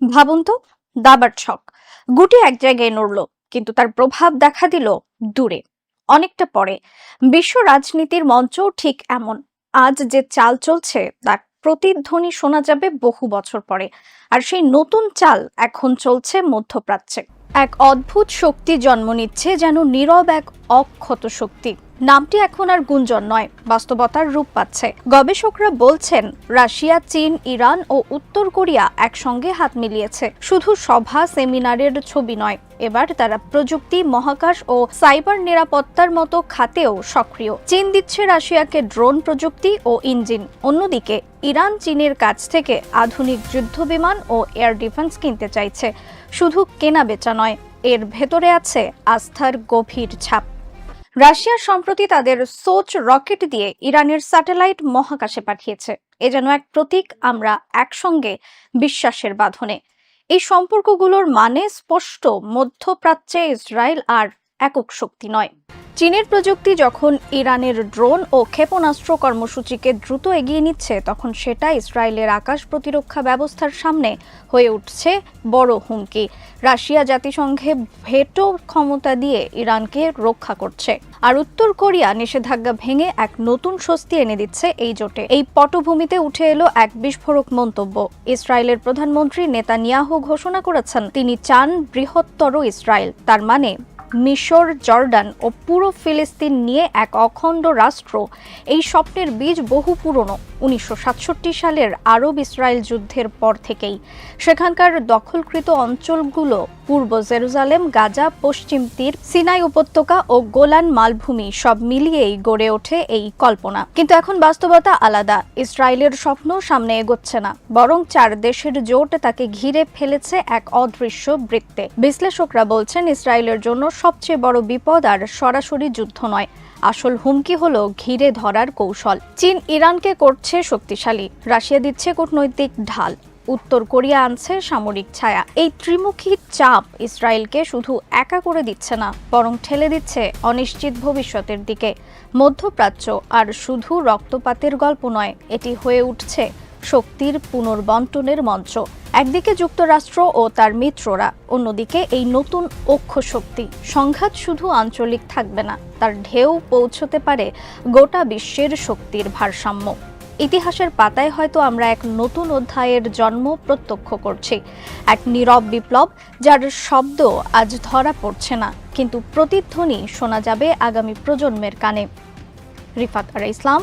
ভাবুন তো, দাবার ছক। গুটি এক জায়গায় নড়ল, কিন্তু তার প্রভাব দেখা দিল দূরে। অনেকটা পরে, বিশ্ব রাজনীতির মঞ্চও ঠিক এমন। আজ যে চাল চলছে, তার প্রতিধ্বনি শোনা যাবে বহু বছর পরে। আর সেই নতুন চাল এখন চলছে মধ্যপ্রাচ্যে। এক অদ্ভুত শক্তি জন্ম নিচ্ছে যেন নীরব এক অক্ষত শক্তি। নামটি এখন আর গুঞ্জন নয়, বাস্তবতার রূপ পাচ্ছে। গবেষকরা বলছেন, রাশিয়া, চীন, ইরান ও উত্তর কোরিয়া একসঙ্গে হাত মিলিয়েছে। শুধু সভা, সেমিনারের ছবি নয়, এবার তারা প্রযুক্তি, মহাকাশ ও সাইবার নিরাপত্তার মতো খাতেও সক্রিয়। চীন দিচ্ছে রাশিয়াকে ড্রোন প্রযুক্তি ও ইঞ্জিন। অন্যদিকে, ইরান চীনের কাছ থেকে আধুনিক যুদ্ধবিমান ও এয়ার ডিফেন্স কিনতে চাইছে। শুধু কেনা বেচা নয়, এর ভেতরে আছে আস্থার গভীর ছাপ। রাশিয়া সম্প্রতি তাদের সোচ রকেট দিয়ে ইরানের স্যাটেলাইট মহাকাশে পাঠিয়েছে। এ যেন এক প্রতীক, আমরা একসঙ্গে বিশ্বাসের বাঁধনে। এই সম্পর্কগুলোর মানে স্পষ্ট মধ্যপ্রাচ্যে ইসরায়েল আর একক শক্তি নয়। চীনের প্রযুক্তি যখন ইরানের ড্রোন ও ক্ষেপণাস্ত্র কর্মসূচিকে দ্রুত এগিয়ে নিচ্ছে, তখন সেটা ইসরায়েলের আকাশ প্রতিরক্ষা ব্যবস্থার সামনে হয়ে উঠছে বড় হুমকি। রাশিয়া জাতিসংঘে ভেটো ক্ষমতা দিয়ে ইরানকে রক্ষা করছে, আর উত্তর কোরিয়া নিষেধাজ্ঞা ভেঙে এক নতুন স্বস্তি এনে দিচ্ছে এই জোটে। এই পটভূমিতে উঠে এলো এক বিস্ফোরক মন্তব্য। ইসরায়েলের প্রধানমন্ত্রী নেতানিয়াহু ঘোষণা করেছেন, তিনি চান বৃহত্তর ইসরায়েল, তার মানে মিশর, জর্ডান ও পুরো ফিলিস্তিন নিয়ে এক অখণ্ড রাষ্ট্র। এই স্বপ্নের বীজ বহু পুরনো, উনিশশো সাতষট্টি সালের আরব ইসরায়েল যুদ্ধের পর থেকেই। সেখানকার দখলকৃত অঞ্চলগুলো পূর্ব জেরুজালেম, গাজা, পশ্চিম তীর, সিনাই উপত্যকা ও গোলান মালভূমি সব মিলিয়েই গড়ে ওঠে এই কল্পনা। কিন্তু এখন বাস্তবতা আলাদা। ইসরায়েলের স্বপ্ন সামনে এগোচ্ছে না। বরং চার দেশের জোট তাকে ঘিরে ফেলেছে এক অদৃশ্য বৃত্তে। বিশ্লেষকরা বলছেন, ইসরায়েলের জন্য সবচেয়ে বড় বিপদ আর সরাসরি যুদ্ধ নয়। আসল হুমকি হল ঘিরে ধরার কৌশল। চীন ইরানকে করছে শক্তিশালী। রাশিয়া দিচ্ছে কূটনৈতিক ঢাল। উত্তর কোরিয়া আনছে সামরিক ছায়া। এই ত্রিমুখী চাপ ইসরায়েলকে শুধু একা করে দিচ্ছে না, বরং ঠেলে দিচ্ছে অনিশ্চিত ভবিষ্যতের দিকে। মধ্যপ্রাচ্য আর শুধু রক্তপাতের গল্প নয়, এটি হয়ে উঠছে শক্তির পুনর্বন্টনের মঞ্চ। একদিকে যুক্তরাষ্ট্র ও তার মিত্ররা, অন্যদিকে এই নতুন অক্ষ শক্তি। সংঘাত শুধু আঞ্চলিক থাকবে না, তার ঢেউ পৌঁছতে পারে গোটা বিশ্বের শক্তির ভারসাম্য। ইতিহাসের পাতায় হয়তো আমরা এক নতুন অধ্যায়ের জন্ম প্রত্যক্ষ করছি। এক নীরব বিপ্লব, যার শব্দ আজ ধরা পড়ছে না, কিন্তু প্রতিধ্বনি শোনা যাবে আগামী প্রজন্মের কানে। রিফাত আর ইসলাম,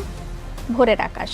ভোরের আকাশ।